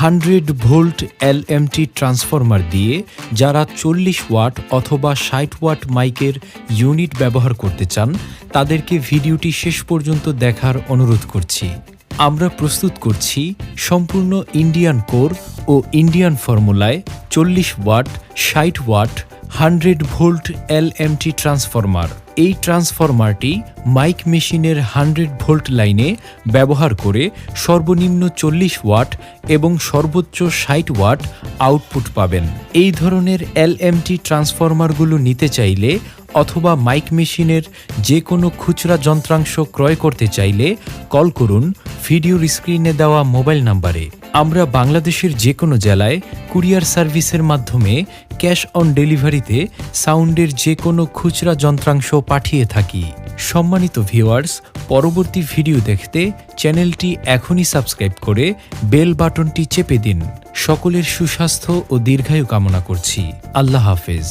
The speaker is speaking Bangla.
হান্ড্রেড ভোল্ট এলএমটি ট্রান্সফরমার দিয়ে যারা চল্লিশ ওয়াট অথবা ষাট ওয়াট মাইকের ইউনিট ব্যবহার করতে চান, তাদেরকে ভিডিওটি শেষ পর্যন্ত দেখার অনুরোধ করছি। আমরা প্রস্তুত করছি সম্পূর্ণ ইন্ডিয়ান কোর ও ইন্ডিয়ান ফর্মুলায় চল্লিশ ওয়াট, ষাট watt, hundred volt LMT transformer এই ট্রান্সফরমারটি মাইক মেশিনের হান্ড্রেড ভোল্ট লাইনে ব্যবহার করে সর্বনিম্ন চল্লিশ ওয়াট এবং সর্বোচ্চ ষাট ওয়াট আউটপুট পাবেন। এই ধরনের এলএমটি ট্রান্সফরমারগুলো নিতে চাইলে অথবা মাইক মেশিনের যে কোনো খুচরা যন্ত্রাংশ ক্রয় করতে চাইলে কল করুন ভিডিওর স্ক্রিনে দেওয়া মোবাইল নাম্বারে আমরা বাংলাদেশের যে কোনো জেলায় কুরিয়ার সার্ভিসের মাধ্যমে ক্যাশ অন ডেলিভারিতে সাউন্ডের যে কোনো খুচরা যন্ত্রাংশ পাঠিয়ে থাকি। সম্মানিত ভিউয়ার্স, পরবর্তী ভিডিও দেখতে চ্যানেলটি এখনই সাবস্ক্রাইব করে বেল বাটনটি চেপে দিন। সকলের সুস্বাস্থ্য ও দীর্ঘায়ু কামনা করছি। আল্লাহ হাফেজ।